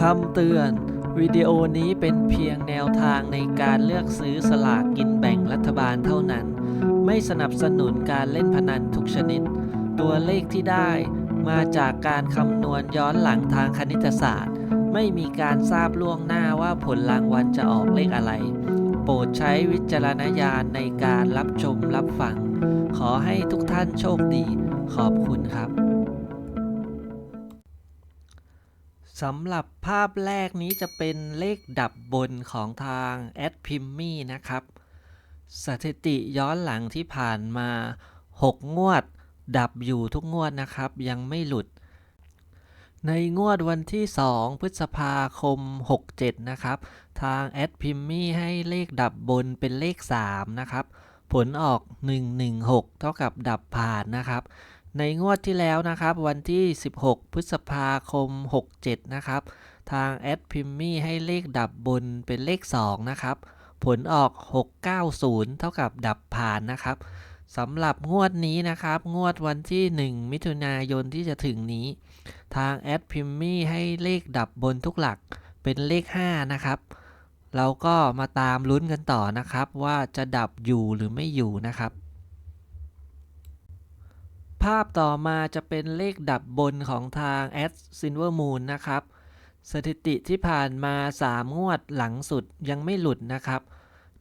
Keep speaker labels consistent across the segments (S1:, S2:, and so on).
S1: คำเตือน วิดีโอนี้เป็นเพียงแนวทางในการเลือกซื้อสลากกินแบ่งรัฐบาลเท่านั้น ไม่สนับสนุนการเล่นพนันทุกชนิด ตัวเลขที่ได้มาจากการคำนวณย้อนหลังทางคณิตศาสตร์ ไม่มีการทราบล่วงหน้าว่าผลรางวัลจะออกเลขอะไร โปรดใช้วิจารณญาณในการรับชมรับฟัง ขอให้ทุกท่านโชคดี ขอบคุณครับ สำหรับภาพแรกนี้จะเป็นเลขดับบนของทางแอดพิมมี่นะครับ สถิติย้อนหลังที่ผ่านมา 6 งวด ดับอยู่ทุกงวดนะครับ ยังไม่หลุด ในงวดวันที่ 2 พฤษภาคม 67 นะครับ ทางแอดพิมมี่ให้เลขดับบนเป็นเลข 3 นะครับ ผลออก 116 เท่ากับดับผ่านนะครับ ในงวดที่แล้วนะครับ วันที่ 16 พฤษภาคม 67 นะครับ ทางแอดพิมมี่ให้เลขดับบนเป็นเลข 2 นะครับ ผลออก 690 เท่ากับดับผ่านนะครับสำหรับงวดนี้นะครับ งวดวันที่ 1 มิถุนายนที่จะถึงนี้ ทางแอดพิมมี่ให้เลขดับบนทุกหลักเป็นเลข 5 นะครับ เราก็มาตามลุ้นกันต่อนะครับ ว่าจะดับอยู่หรือไม่อยู่นะครับ ภาพต่อมาจะเป็นเลขดับบนของทาง a d Silver Moon นะครับ สถิติที่ผ่านมา 3 งวดหลังสุดยังไม่หลุดนะครับ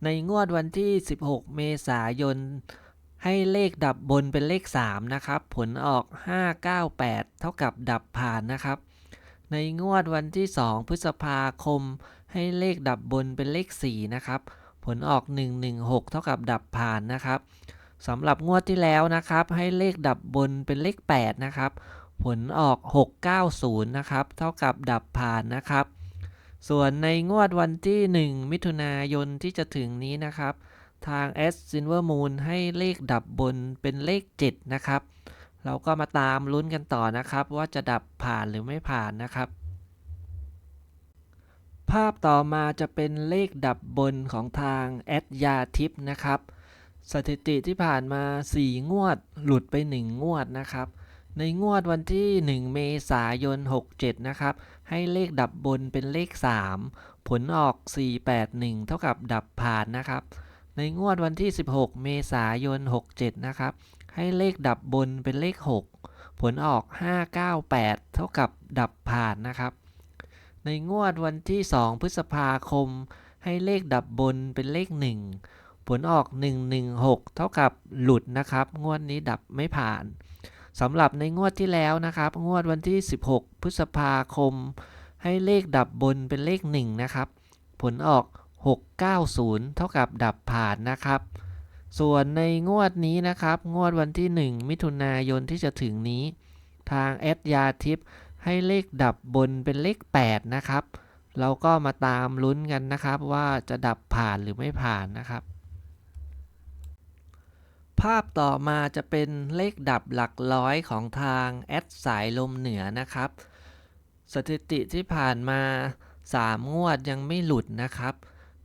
S1: ในงวดวันที่ 16 เมษายน ให้เลขดับบนเป็นเลข 3 นะครับ ผลออก 598 เท่ากับดับผ่านนะครับ ในงวดวันที่ 2 พฤษภาคม ให้เลขดับบนเป็นเลข 4 นะครับ ผลออก 116 เท่ากับดับผ่านนะครับ สำหรับงวดที่แล้วนะครับ ให้เลขดับบนเป็นเลข 8 นะครับ ผลออก 690 นะครับ เท่ากับดับผ่านนะครับ ส่วนในงวดวันที่ 1 มิถุนายนที่จะถึงนี้นะครับ ทาง S Silver Moon ให้เลขดับบนเป็นเลข 7 นะครับ เราก็มาตามลุ้นกันต่อนะครับ ว่าจะดับผ่านหรือไม่ผ่านนะครับภาพต่อมาจะเป็นเลขดับบนของทางแอดยาทิปนะครับ สถิติที่ผ่านมา 4 งวดหลุดไป 1 งวดนะครับ ในงวดวันที่ 1 เมษายน 67 นะครับ ให้เลขดับบนเป็นเลข 3 ผลออก 481 เท่ากับดับผ่านนะครับ ในงวดวันที่ 16 เมษายน 67 นะครับ ให้เลขดับบนเป็นเลข 6 ผลออก 598 เท่ากับดับผ่านนะครับ ในงวดวันที่ 2 พฤษภาคม ให้เลขดับบนเป็นเลข 1 ผลออก 116 เท่ากับหลุดนะครับ งวดนี้ดับไม่ผ่านสำหรับในงวดที่แล้วนะครับ งวดวันที่ 16 พฤษภาคม ให้เลขดับบนเป็นเลข 1 นะครับ ผลออก 690 เท่ากับดับผ่านนะครับ ส่วนในงวดนี้นะครับ งวดวันที่ 1 มิถุนายนที่จะถึงนี้ ทางแอดยาทิปให้เลขดับบนเป็นเลข 8 นะครับ เราก็มาตามลุ้นกันนะครับว่าจะดับผ่านหรือไม่ผ่านนะครับ ภาพต่อมาจะเป็นเลขดับหลักร้อยของทางแอดสายลมเหนือนะครับ สถิติที่ผ่านมา 3 งวดยังไม่หลุดนะครับ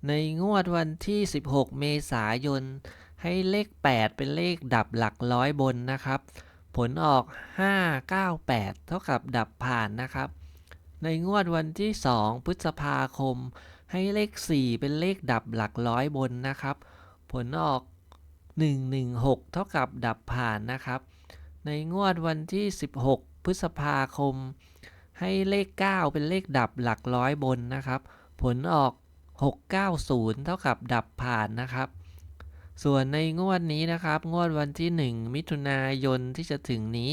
S1: ในงวดวันที่ 16 เมษายน ให้เลข 8 เป็นเลขดับหลักร้อยบนนะครับ ผลออก 598 เท่ากับดับผ่านนะครับ ในงวดวันที่ 2 พฤษภาคม ให้เลข 4 เป็นเลขดับหลักร้อยบนนะครับ ผลออก 116 เท่ากับดับผ่านนะครับ ในงวดวันที่ 16 พฤษภาคม ให้เลข 9 เป็นเลขดับหลักร้อยบนนะครับ ผลออก 690 เท่ากับดับผ่านนะครับ ส่วนในงวดนี้นะครับ งวดวันที่ 1 มิถุนายนที่จะถึงนี้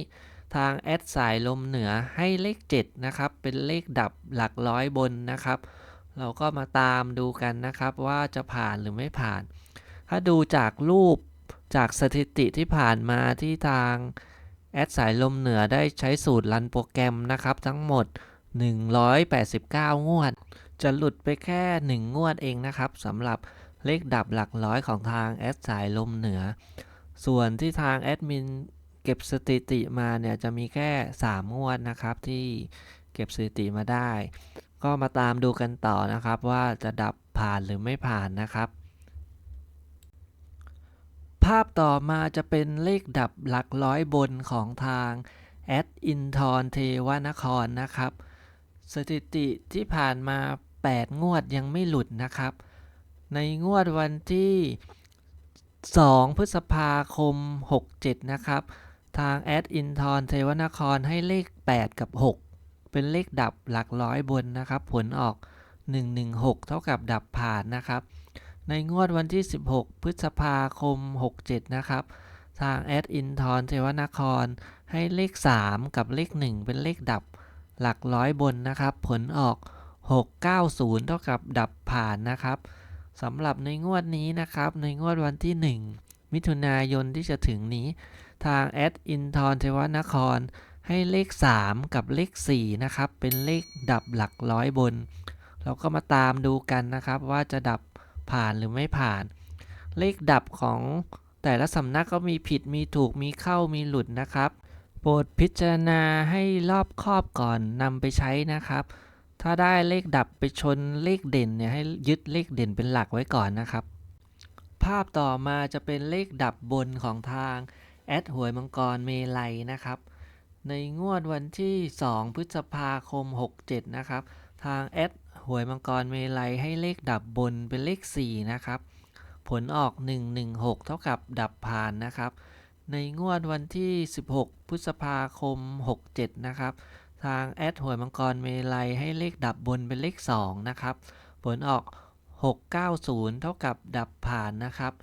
S1: ทางแอดสายลมเหนือให้เลข 7 นะครับ เป็นเลขดับหลักร้อยบนนะครับ เราก็มาตามดูกันนะครับว่าจะผ่านหรือไม่ผ่านถ้าดูจากรูป จากสถิติที่ผ่านมาที่ทางแอดสายลมเหนือได้ใช้สูตรรันโปรแกรมนะครับ ทั้งหมด 189 งวด จะหลุดไปแค่ 1 งวดเองนะครับสำหรับเลขดับหลักร้อยของทางแอดสายลมเหนือ ส่วนที่ทางแอดมินเก็บสถิติมาเนี่ยจะมีแค่ 3 งวดนะครับที่เก็บสถิติมาได้ ก็มาตามดูกันต่อนะครับว่าจะดับผ่านหรือไม่ผ่านนะครับ ภาพต่อมาจะเป็นเลขดับหลักร้อยบนของทางแอดอินทรเทวนครนะครับ สถิติที่ผ่านมา 8 งวดยังไม่หลุดนะครับ ในงวดวันที่ 2 พฤษภาคม 67 นะครับ ทางแอดอินทรเทวนครให้เลข 8 กับ 6 เป็นเลขดับหลักร้อยบนนะครับ ผลออก 116 เท่ากับดับผ่านนะครับ ในงวดวันที่ 16 พฤษภาคม 67 นะครับ ทางแอดอินทรเทวนคร ให้เลข 3 กับเลข 1 เป็นเลขดับหลักร้อยบนนะครับ ผลออก 690 เท่ากับดับผ่านนะครับสำหรับในงวดนี้นะครับ ในงวดวันที่ 1 มิถุนายนที่จะถึงนี้ ทางแอดอินทรเทวนคร ให้เลข 3 กับเลข 4 นะครับ เป็นเลขดับหลักร้อยบน เราก็มาตามดูกันนะครับว่าจะดับ ผ่านหรือไม่ผ่าน เลขดับของแต่ละสำนักก็มีผิดมีถูกมีเข้ามีหลุดนะครับ โปรดพิจารณาให้รอบครอบก่อนนำไปใช้นะครับ ถ้าได้เลขดับไปชนเลขเด่นเนี่ยให้ยึดเลขเด่นเป็นหลักไว้ก่อนนะครับ ภาพต่อมาจะเป็นเลขดับบนของทางแอดหวยมังกรเมลัยนะครับ ในงวดวันที่ 2 พฤษภาคม 67 นะครับ ทางแอด หวยมังกรเมลัยให้เลขดับบนเป็นเลข 4 นะครับ ผลออก 116 เท่ากับดับผ่านนะครับ ในงวดวันที่ 16 พฤษภาคม 67 นะครับ ทางแอดหวยมังกรเมลัยให้เลขดับบนเป็นเลข 2 นะครับ ผลออก 690 เท่ากับดับผ่านนะครับ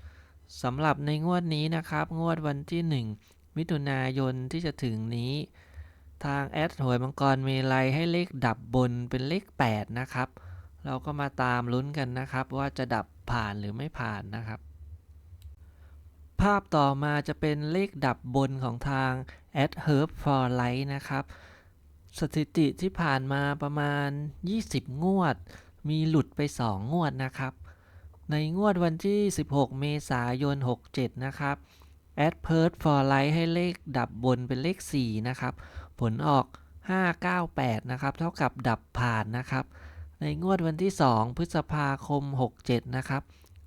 S1: สำหรับในงวดนี้นะครับ งวดวันที่ 1 มิถุนายนที่จะถึงนี้ ทางแอดหวยมังกรเมลัยให้เลขดับบนเป็นเลข 8 นะครับ เราก็มาตามลุ้นกันนะครับ ว่าจะดับผ่านหรือไม่ผ่านนะครับ ภาพต่อมาจะเป็นเลขดับบนของทาง a d herb for light นะครับ สถิติที่ผ่านมาประมาณ 20 งวด มีหลุดไป 2 งวดนะครับ ในงวดวันที่ 16 เมษายน 67 นะครับ a d p e r t for light ให้เลขดับบนเป็นเลข 4 นะครับ ผลออก 598 นะครับ เท่ากับดับผ่านนะครับ ในงวดวันที่ 2 พฤษภาคม 67 นะครับ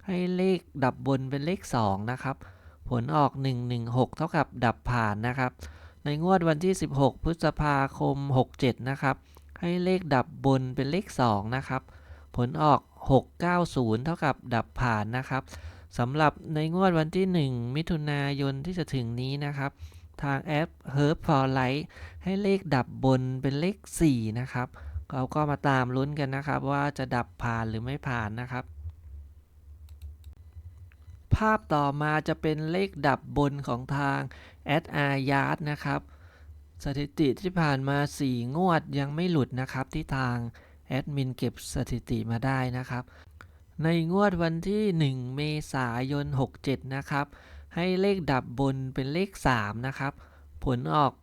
S1: ให้เลขดับบนเป็นเลข 2 นะครับ ผลออก 116 เท่ากับดับผ่านนะครับ ในงวดวันที่ 16 พฤษภาคม 67 นะครับ ให้เลขดับบนเป็นเลข 2 นะครับ ผลออก 690 เท่ากับดับผ่านนะครับ สำหรับในงวดวันที่ 1 มิถุนายนที่จะถึงนี้นะครับ ทางแอป Herb for Light ให้เลขดับบนเป็นเลข 4 นะครับเราก็มาตามลุ้นกันนะครับ ว่าจะดับผ่านหรือไม่ผ่านนะครับ ภาพต่อมาจะเป็นเลขดับบนของทาง a d r y a r d นะครับ สถิติที่ผ่านมา 4 งวดยังไม่หลุดนะครับที่ทางแอดมินเก็บสถิติมาได้นะครับ ในงวดวันที่ 1 เมษายน 67 นะครับ ให้เลขดับบนเป็นเลข 3 นะครับ ผลออก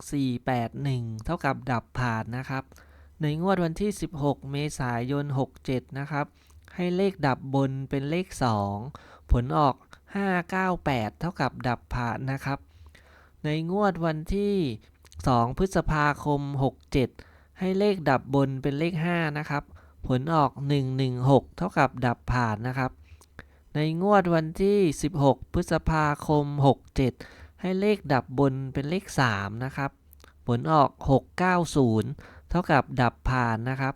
S1: 481 เท่ากับดับผ่านนะครับ ในงวดวันที่ 16 เมษายน 67 นะครับ ให้เลขดับบนเป็นเลข 2 ผลออก 598 เท่ากับดับผ่านนะครับ ในงวดวันที่ 2 พฤษภาคม 67 ให้เลขดับบนเป็นเลข 5 นะครับ ผลออก 116 เท่ากับดับผ่านนะครับ ในงวดวันที่ 16 พฤษภาคม 67 ให้เลขดับบนเป็นเลข 3 นะครับ ผลออก 690 เท่ากับดับผ่านนะครับ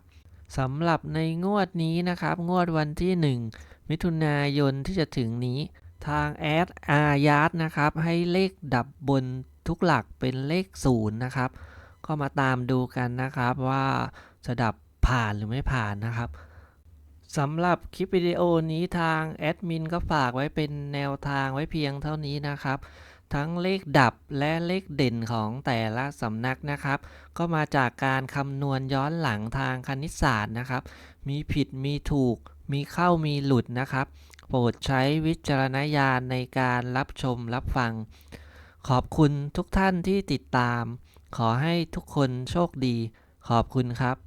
S1: สำหรับในงวดนี้นะครับ งวดวันที่ 1 มิถุนายนที่จะถึงนี้ ทางแอดอาญาตนะครับ ให้เลขดับบนทุกหลักเป็นเลข 0 นะครับ ก็มาตามดูกันนะครับว่าจะดับ ผ่านหรือไม่ผ่านนะครับสำหรับคลิปวิดีโอนี้ทางแอดมินก็ฝากไว้เป็นแนวทางไว้เพียงเท่านี้นะครับ ทั้งเลขดับและเลขเด่นของแต่ละสำนักนะครับ ก็มาจากการคำนวณย้อนหลังทางคณิตศาสตร์นะครับ มีผิดมีถูก มีเข้ามีหลุดนะครับ โปรดใช้วิจารณญาณในการรับชมรับฟัง ขอบคุณทุกท่านที่ติดตาม ขอให้ทุกคนโชคดี ขอบคุณครับ